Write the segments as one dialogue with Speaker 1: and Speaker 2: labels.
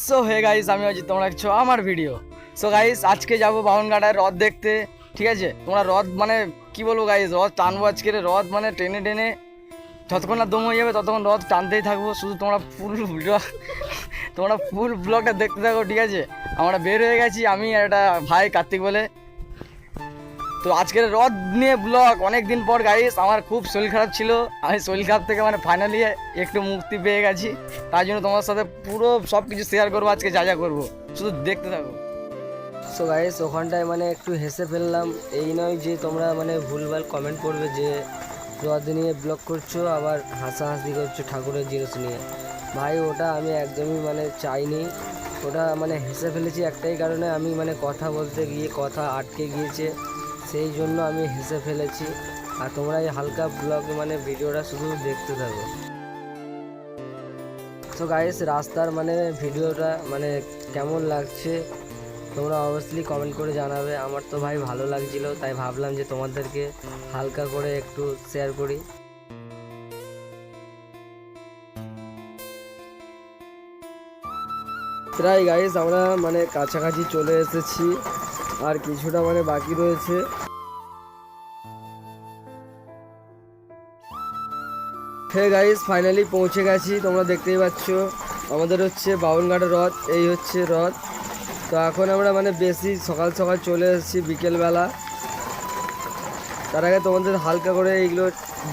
Speaker 1: So hey guys আমি অজিত, তোমরা দেখছ আমার ভিডিও সো গাইস আজকে যাব বাউনঘাটায় রথ দেখতে, ঠিক আছে? তোমরা রথ মানে কি বলব গাইস রথ টানবো আজকে রথ মানে টেনে টেনে যতক্ষণ না দম হয়ে যাবে, ততক্ষণ রথ টানতেই থাকব। শুধু তোমরা ফুল ব্লগ তোমরা ফুল ব্লগটা দেখতে থাকো, ঠিক আছে? আমরা বের হয়ে গেছি, আমি একটা ভাই কার্তিক বলে। তো আজকের রথ নিয়ে ব্লগ অনেক দিন পর গাইস আমার খুব শরীর খারাপ ছিল। আমি শরীর খারাপ থেকে মানে ফাইনালি একটু মুক্তি পেয়ে গেছি। তার জন্য তোমার সাথে পুরো সব কিছু শেয়ার করব, আজকে যা যা করব। শুধু দেখতে থাকো।
Speaker 2: সো গাইস ওখানটায় মানে একটু হেসে ফেললাম। এই নয় যে তোমরা মানে ভুলভাল কমেন্ট করবে যে রদ নিয়ে ব্লগ করছ, আবার হাসাহাসি করছ ঠাকুরের জিনিস নিয়ে। ভাই, ওটা আমি একদমই মানে চাইনি। ওটা মানে হেসে ফেলেছি একটাই কারণে আমি মানে কথা বলতে গিয়ে, কথা আটকে গিয়েছে। সেই জন্য আমি হেসে ফেলেছি। আর তোমরা এই হালকা ব্লগ মানে ভিডিওটা শুধু দেখতে থাকো। তো গাইস রাস্তার মানে ভিডিওটা মানে কেমন লাগছে, তোমরা অবশ্যই কমেন্ট করে জানাবে। আমার তো ভাই ভালো লাগছিল, তাই ভাবলাম যে তোমাদেরকে হালকা করে একটু শেয়ার করি। প্রায় গাইস আমরা মানে কাছাকাছি চলে এসেছি, আর কিছুটা মানে বাকি রয়েছে। হে গাইস ফাইনালি পৌঁছে গেছি। তোমরা দেখতেই পাচ্ছ, আমাদের হচ্ছে বাউনঘাটা রথ, এই হচ্ছে রথ। তো এখন আমরা মানে বেশি সকাল সকাল চলে এসেছি বিকেলবেলা। তার আগে তোমাদের হালকা করে এইগুলো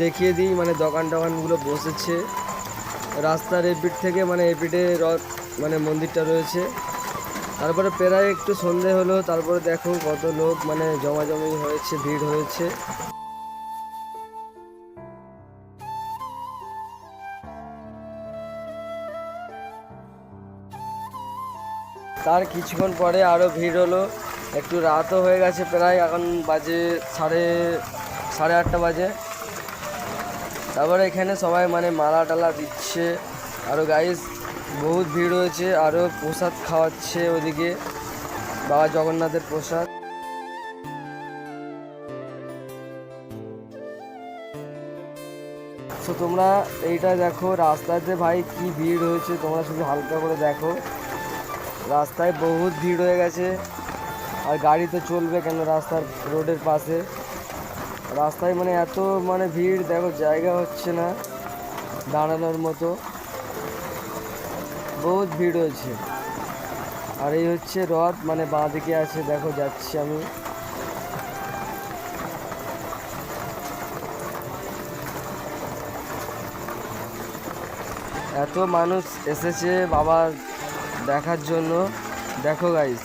Speaker 2: দেখিয়ে দিই মানে দোকান টোকানগুলো বসেছে। রাস্তার এপিট থেকে মানে এপিটে রথ মানে মন্দিরটা রয়েছে। তারপরে প্রায় একটু সন্ধে হলো, তারপরে দেখো কত লোক মানে জমাজমি হয়েছে, ভিড় হয়েছে। তার কিছুক্ষণ পরে আরও ভিড় হলো। একটু রাতও হয়ে গেছে প্রায়, এখন বাজে সাড়ে সাড়ে আটটা বাজে। তারপরে এখানে সবাই মানে মালা টালা দিচ্ছে। আরও গাইস বহুত ভিড় হয়েছে আরও প্রসাদ খাওয়াচ্ছে ওদিকে। বাবা জগন্নাথের প্রসাদ। তো তোমরা এইটা দেখো, রাস্তাতে ভাই কি ভিড় হয়েছে, তোমরা শুধু হালকা করে দেখো। রাস্তায় বহুত ভিড় হয়ে গেছে। আর গাড়ি তো চলবে কেন রাস্তার রোডের পাশে? রাস্তায় মানে এত মানে ভিড়, দেখো জায়গা হচ্ছে না দাঁড়ানোর মতো। বহুত ভিড় হয়েছে। আর এই হচ্ছে রথ মানে বাঁ দিকে আছে, দেখো যাচ্ছি আমি। এত মানুষ এসেছে, বাবা দেখার জন্য। দেখো গাইস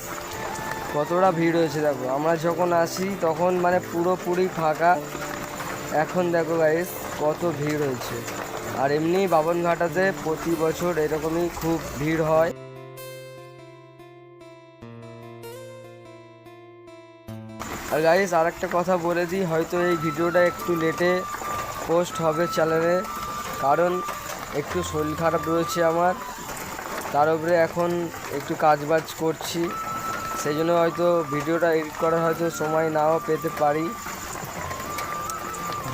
Speaker 2: কতটা ভিড় হয়েছে দেখো। আমরা যখন আসি, তখন মানে পুরোপুরি ফাঁকা। এখন দেখো গাইস কত ভিড় হয়েছে। আর এমনি বাবনঘাটাতে প্রতি বছর এরকমই খুব ভিড় হয়। আর গাইস আর একটা কথা বলে দিই, হয়তো এই ভিডিওটা একটু লেটে পোস্ট হবে চ্যানেলে কারণ একটু শরীর খারাপ রয়েছে আমার। তার উপরে এখন একটু কাজবাজ করছি। সেই জন্য হয়তো ভিডিওটা এডিট করার হয়তো সময় নাও পেতে পারি।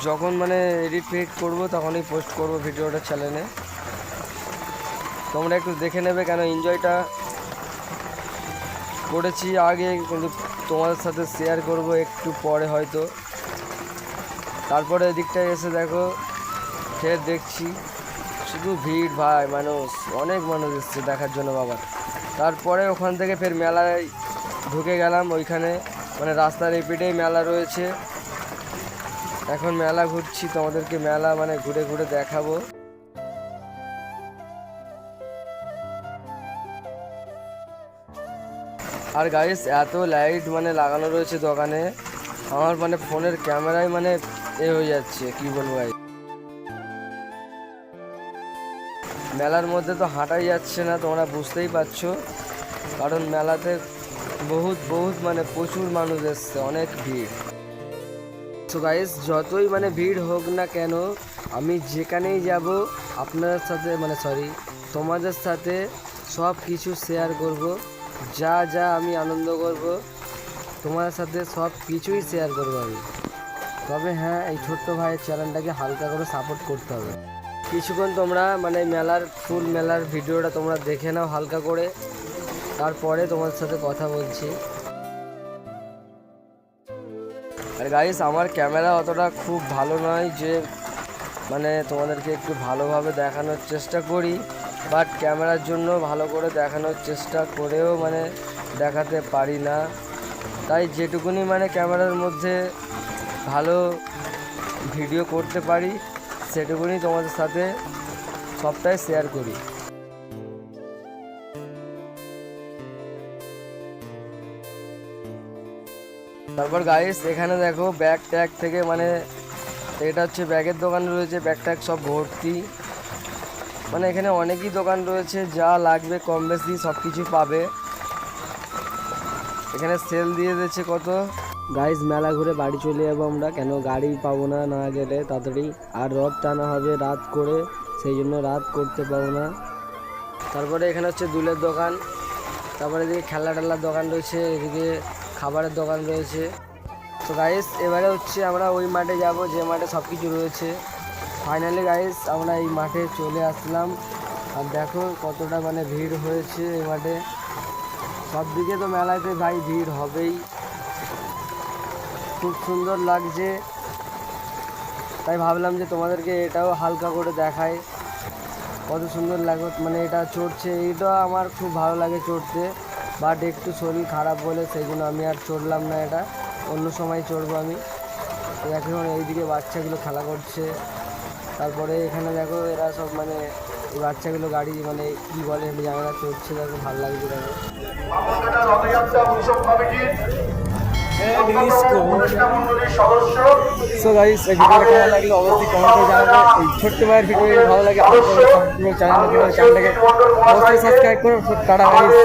Speaker 2: যখন মানে এডিট ফেডিট করব তখনই পোস্ট করব ভিডিওটা চ্যানেলে। তোমরা একটু দেখে নেবে কেন এনজয়টা করেছি। আগে কিন্তু তোমাদের সাথে শেয়ার করব একটু পরে হয়তো। তারপরে এদিকটায় এসে দেখো, ফের দেখছি। শুধু ভিড় ভাই, মানুষ, অনেক মানুষ এসছে দেখার জন্য বাবার। তারপরে ওখান থেকে ফের মেলায় ঢুকে গেলাম ওইখানে। মানে রাস্তার এপিটেই মেলা রয়েছে। এখন মেলা ঘুরছি, তোমাদেরকে মেলা মানে ঘুরে ঘুরে দেখাবো। আর গাইস এত লাইট মানে লাগানো রয়েছে দোকানে। আমার মানে ফোনের ক্যামেরায় মানে এ হয়ে যাচ্ছে, কি বলব গাইস মেলার মধ্যে তো হাঁটাই যাচ্ছে না, তোমরা বুঝতেই পারছ। কারণ মেলাতে বহুত বহুত মানে প্রচুর মানুষ এসছে, অনেক ভিড়। তো গাইস যতই মানে ভিড় হোক না কেন, আমি যেখানেই যাব আপনার সাথে মানে সরি তোমাদের সাথে সব কিছু শেয়ার করব, যা যা আমি আনন্দ করব, তোমাদের সাথে সব কিছুই শেয়ার করব আমি। তবে হ্যাঁ এই ছোট্ট ভাইয়ের চ্যানেলটাকে হালকা করে সাপোর্ট করতে হবে। কিছুক্ষণ তোমরা মানে মেলার, ফুল মেলার ভিডিওটা তোমরা দেখে নাও হালকা করে। তারপরে তোমার সাথে কথা বলছি। আর গাইস আমার ক্যামেরা অতটা খুব ভালো নয় যে মানে তোমাদেরকে একটু ভালোভাবে দেখানোর চেষ্টা করি বাট ক্যামেরার জন্য ভালো করে দেখানোর চেষ্টা করেও মানে দেখাতে পারি না। তাই যেটুকুনি মানে ক্যামেরার মধ্যে ভালো ভিডিও করতে পারি সেটুকুনি তোমাদের সাথে সবটাই শেয়ার করি। তারপর গাইস এখানে দেখো ব্যাগ ট্যাগ থেকে মানে এটা হচ্ছে ব্যাগের দোকান রয়েছে ব্যাগ ট্যাগ সব ভর্তি। মানে এখানে অনেকই দোকান রয়েছে, যা লাগবে কম বেশি সব কিছু পাবে। এখানে সেল দিয়ে দিয়েছে কত? গাইস মেলা ঘুরে বাড়ি চলে যাব আমরা। কেন গাড়ি পাবো না না গেলে তাড়াতাড়ি। আর রথ টানা হবে রাত করে, সেই জন্য রাত করতে পাবো না। তারপরে এখানে হচ্ছে দুলের দোকান। তারপরে এদিকে খেলনা টেলার দোকান রয়েছে, এদিকে খাবারের দোকান রয়েছে। তো গাইস এবারে হচ্ছে আমরা ওই মাঠে যাব, যে মাঠে সব কিছু রয়েছে। ফাইনালি গাইস আমরা এই মাঠে চলে আসলাম। আর দেখো কতটা মানে ভিড় হয়েছে এই মাঠে। সব দিকে তো মেলাতে ভাই ভিড় হবেই। খুব সুন্দর লাগছে। তাই ভাবলাম যে তোমাদেরকে এটাও হালকা করে দেখাই। কত সুন্দর লাগে মানে এটা চড়ছে এইটা আমার খুব ভালো লাগে চড়তে। বাট একটু শরীর খারাপ বলে সেই জন্য আমি আর চড়লাম না এটা। অন্য সময় চড়বো আমি। এখন এইদিকে বাচ্চাগুলো খেলা করছে। তারপরে এখানে দেখো এরা সব মানে বাচ্চাগুলো গাড়ি মানে কি বলে আমি চড়ছে দেখো, ভালো লাগছে দেখো।
Speaker 1: সো গাইস এই ভিডিওটা কেমন লাগল? অবশ্যই কমেন্টে জানাবে এই ছোট্ট ভাইয়ের ভিডিও ভালো লাগে অবশ্যই চ্যানেল চ্যানেলটাকে অবশ্যই সাবস্ক্রাইব করো টাটা গাইস